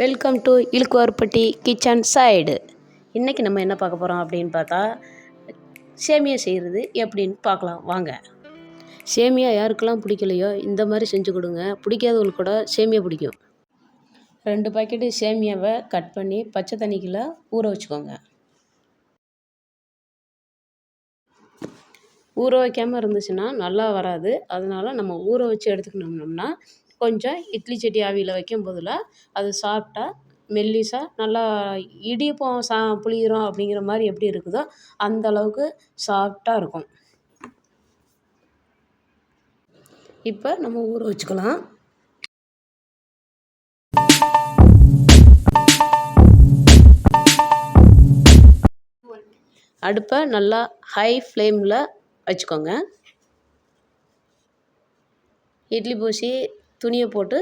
Welcome to இழுக்குவார்பட்டி kitchen side. இன்றைக்கி நம்ம என்ன பார்க்க போகிறோம் அப்படின்னு பார்த்தா சேமியா செய்கிறது எப்படின்னு பார்க்கலாம். வாங்க. சேமியா யாருக்கெல்லாம் பிடிக்கலையோ இந்த மாதிரி செஞ்சு கொடுங்க. பிடிக்காதவங்களுக்கு கூட சேமியா பிடிக்கும். ரெண்டு பாக்கெட்டு சேமியாவை கட் பண்ணி பச்சை தண்ணிக்குள்ள ஊற வச்சுக்கோங்க. ஊற வைக்காமல் இருந்துச்சுன்னா நல்லா வராது. அதனால் நம்ம ஊற வச்சு எடுத்துக்கணும்னோம்னா கொஞ்சம் இட்லி சட்டி ஆவியில் வைக்கும் போதில் அது சாப்பிட்டா மெல்லிசாக நல்லா இடியப்பம் சா புளியுறோம் அப்படிங்கிற மாதிரி எப்படி இருக்குதோ அந்த அளவுக்கு சாஃப்டாக இருக்கும். இப்போ நம்ம ஊற வச்சுக்கலாம். அடுப்பை நல்லா ஹை ஃப்ளேமில் வச்சுக்கோங்க. இட்லி பூசி துணியை போட்டு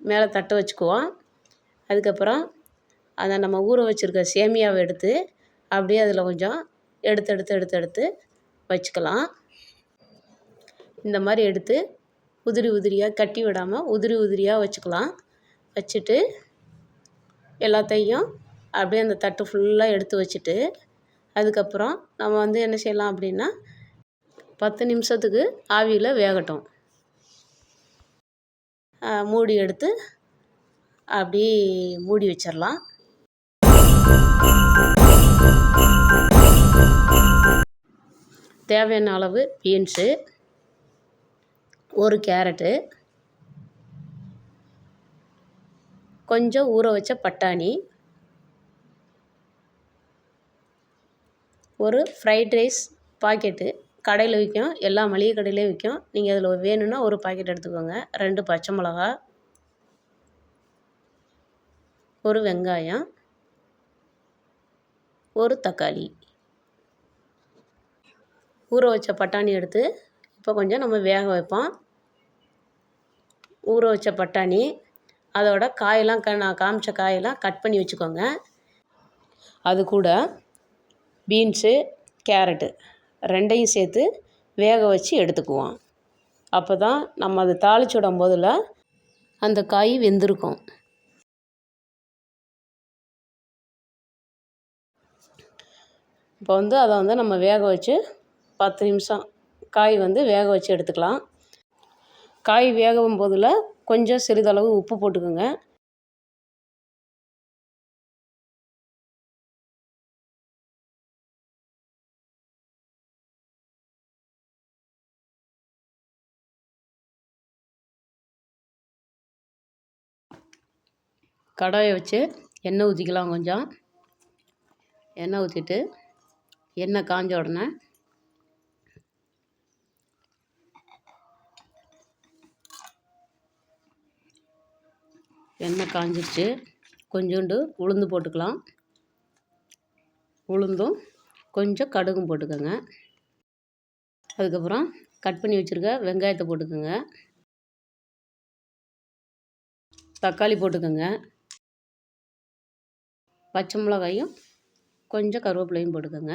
மேலே தட்டை வச்சுக்குவோம். அதுக்கப்புறம் அதை நம்ம ஊற வச்சுருக்க சேமியாவை எடுத்து அப்படியே அதில் கொஞ்சம் எடுத்து எடுத்து எடுத்து எடுத்து வச்சுக்கலாம். இந்த மாதிரி எடுத்து உதிரி உதிரியாக கட்டி விடாமல் உதிரி உதிரியாக வச்சுக்கலாம். வச்சுட்டு எல்லாத்தையும் அப்படியே அந்த தட்டு ஃபுல்லாக எடுத்து வச்சுட்டு அதுக்கப்புறம் நம்ம வந்து என்ன செய்யலாம் அப்படின்னா பத்து நிமிஷத்துக்கு ஆவியில் வேகட்டும். மூடி எடுத்து அப்படி மூடி வச்சிடலாம் தேவையான அளவு பீன்ஸு ஒரு கேரட்டு கொஞ்சம் ஊற வச்ச பட்டாணி ஒரு ஃப்ரைட் ரைஸ் பாக்கெட்டு கடையில் விற்கும் எல்லா மளிகை கடையிலையும் விற்கும் நீங்கள் அதில் வேணும்னா ஒரு பாக்கெட் எடுத்துக்கோங்க. ரெண்டு பச்சை மிளகா ஒரு வெங்காயம் ஒரு தக்காளி. ஊற வச்ச பட்டாணி எடுத்து இப்போ கொஞ்சம் நம்ம வேக வைப்போம். ஊற வச்ச பட்டாணி அதோட காயெல்லாம் க நான் காமிச்ச காயெல்லாம் கட் பண்ணி வச்சுக்கோங்க. அது கூட பீன்ஸு கேரட்டு ரெண்டையும் சேர்த்து வேக வச்சு எடுத்துக்குவோம். அப்போ தான் நம்ம அதை தாளிச்சு விடும் போதில் அந்த காய் வெந்திருக்கும். இப்போ வந்து அதை வந்து நம்ம வேக வச்சு பத்து நிமிஷம் காய் வந்து வேக வச்சு எடுத்துக்கலாம். காய் வேகும் போதில் கொஞ்சம் சிறிதளவு உப்பு போட்டுக்கோங்க. கடாயை வச்சு எண்ணெய் ஊற்றிக்கலாம் கொஞ்சம். எண்ணெய் ஊற்றிட்டு எண்ணெய் காஞ்ச உடனே எண்ணெய் காஞ்சிருச்சு. கொஞ்சோண்டு உளுந்து போட்டுக்கலாம். உளுந்தும் கொஞ்சம் கடுகும் போட்டுக்கோங்க. அதுக்கப்புறம் கட் பண்ணி வச்சுருக்க வெங்காயத்தை போட்டுக்கோங்க. தக்காளி போட்டுக்கோங்க. பச்சை மிளகாயும் கொஞ்சம் கருவேப்பிலையும் போட்டுக்கோங்க.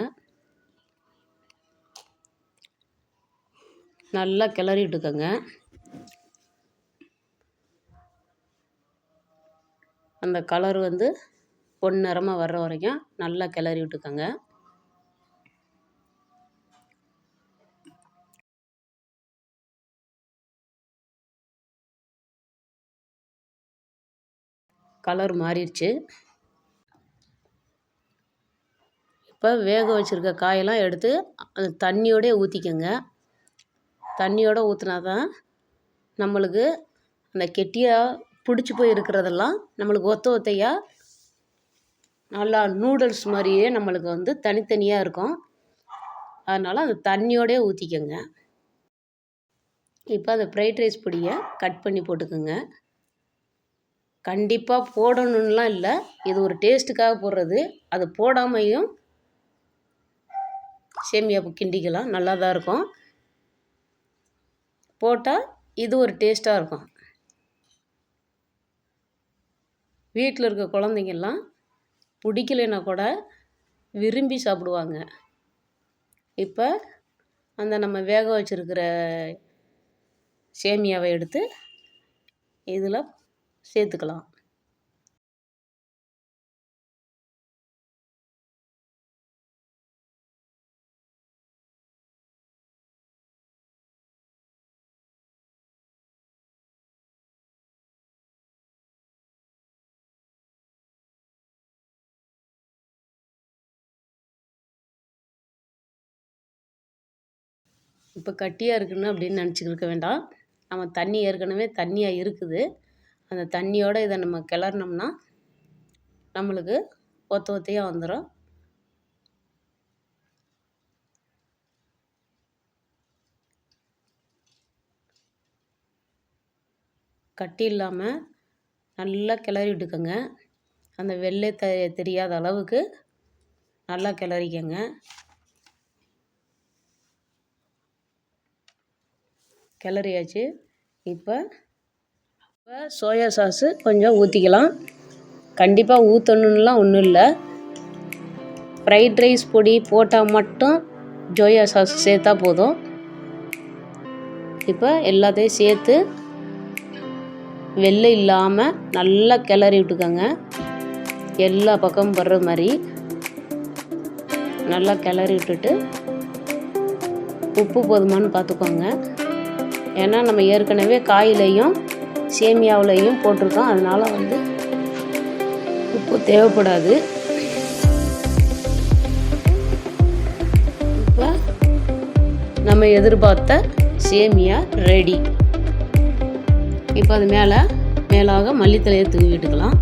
நல்லா கிளறி விட்டுக்கோங்க அந்த கலர் வந்து பொன்னிறமாக வர்ற வரைக்கும் நல்லா கிளறி விட்டுக்கோங்க. கலர் மாறிடுச்சு. இப்போ வேக வச்சுருக்க காயெல்லாம் எடுத்து அந்த தண்ணியோடே ஊற்றிக்கங்க தண்ணியோடு ஊற்றினா தான் நம்மளுக்கு அந்த கெட்டியாக பிடிச்சி போய் இருக்கிறதெல்லாம் நம்மளுக்கு ஒத்த ஒத்தையாக நல்லா நூடுல்ஸ் மாதிரியே நம்மளுக்கு வந்து தனித்தனியாக இருக்கும். அதனால் அந்த தண்ணியோடே ஊற்றிக்கங்க இப்போ அந்த ஃப்ரைட் ரைஸ் பொடியை கட் பண்ணி போட்டுக்கோங்க. கண்டிப்பாக போடணுன்னுலாம் இல்லை. இது ஒரு டேஸ்ட்டுக்காக போடுறது. அது போடாமையும் சேமியா கிண்டிக்கலாம் நல்லா தான் இருக்கும். போட்டால் இது ஒரு டேஸ்ட்டாக இருக்கும். வீட்டில் இருக்க குழந்தைங்கள்லாம் பிடிக்கலைன்னா கூட விரும்பி சாப்பிடுவாங்க. இப்போ அந்த நம்ம வேக வச்சுருக்கிற சேமியாவை எடுத்து இதில் சேர்த்துக்கலாம். இப்போ கட்டியாக இருக்குன்னு அப்படின்னு நினச்சிக்கிருக்க வேண்டாம். நம்ம தண்ணி ஏற்கனவே தண்ணியாக இருக்குது. அந்த தண்ணியோடு இதை நம்ம கிளறினோம்னா நம்மளுக்கு ஒத்த ஒத்தையாக வந்துடும் கட்டி இல்லாமல் நல்லா கிளறி விட்டுக்கோங்க. அந்த வெள்ளை தெ தெரியாத அளவுக்கு நல்லா கிளறிக்கங்க. கிளறியாச்சு. இப்போ இப்போ சோயா சாஸு கொஞ்சம் ஊற்றிக்கலாம் கண்டிப்பாக ஊற்றணுன்னெலாம் ஒன்றும் இல்லை. ஃப்ரைட் ரைஸ் பொடி போட்டால் மட்டும் ஜோயா சாஸ் சேர்த்தா போதும். இப்போ எல்லாத்தையும் சேர்த்து வெள்ளை இல்லாமல் நல்லா கிளறி விட்டுக்கோங்க. எல்லா பக்கமும் வர்ற மாதிரி நல்லா கிளறி விட்டுட்டு உப்பு போதுமான்னு பார்த்துக்கோங்க. ஏன்னா நம்ம ஏற்கனவே காயிலையும் சேமியாவிலையும் போட்டிருக்கோம். அதனால் வந்து உப்பு தேவைப்படாது. இப்போ நம்ம எதிர்பார்த்த சேமியா ரெடி. இப்போ அது மேலே மேலாக மல்லித்தலையை தூவி விட்டுக்கலாம்